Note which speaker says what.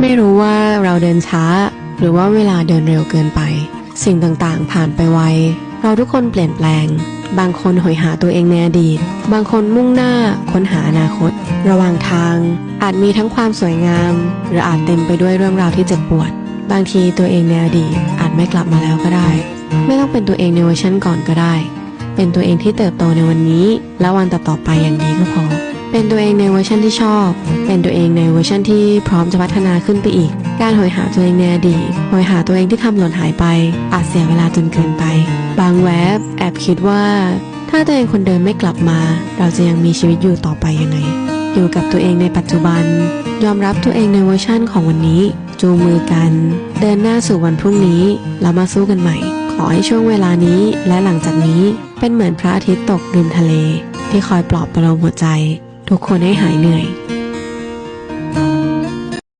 Speaker 1: ไม่รู้ว่าเราเดินช้า หรือว่าเวลาเดินเร็วเกินไป สิ่งต่างๆ ผ่านไปไว เราทุกคนเปลี่ยนแปลง บางคนหอยหาตัวเองในอดีต บางคนมุ่งหน้าค้นหาอนาคต ระหว่างทาง อาจมีทั้งความสวยงาม หรืออาจเต็มไปด้วยเรื่องราวที่เจ็บปวด บางทีตัวเองในอดีตอาจไม่กลับมาแล้วก็ได้ ไม่ต้องเป็นตัวเองในเวอร์ชันก่อนก็ได้ เป็นตัวเองที่เติบโตในวันนี้ และวันต่อๆไปอย่างดีก็พอ เป็นตัวเองในเวอร์ชันที่ชอบ เป็นตัวเองในเวอร์ชันที่พร้อมจะพัฒนาขึ้นไปอีก การหอยหาตัวเองในอดีตหอยหาตัวเองที่ทำหล่นหายไป อาจเสียเวลาจนเกินไป บางแวบแอบคิดว่า ถ้าตัวเองคนเดิมไม่กลับมา เราจะยังมีชีวิตอยู่ต่อไปยังไง อยู่กับตัวเองในปัจจุบัน ยอมรับตัวเองในเวอร์ชั่นของวันนี้ จูงมือกัน เดินหน้าสู่วันพรุ่งนี้ แล้วมาสู้กันใหม่ ขอให้ช่วงเวลานี้และหลังจากนี้เป็นเหมือนพระอาทิตย์ตกริมทะเล ที่คอยปลอบประโลมหัวใจ ทุกคนให้หายเหนื่อย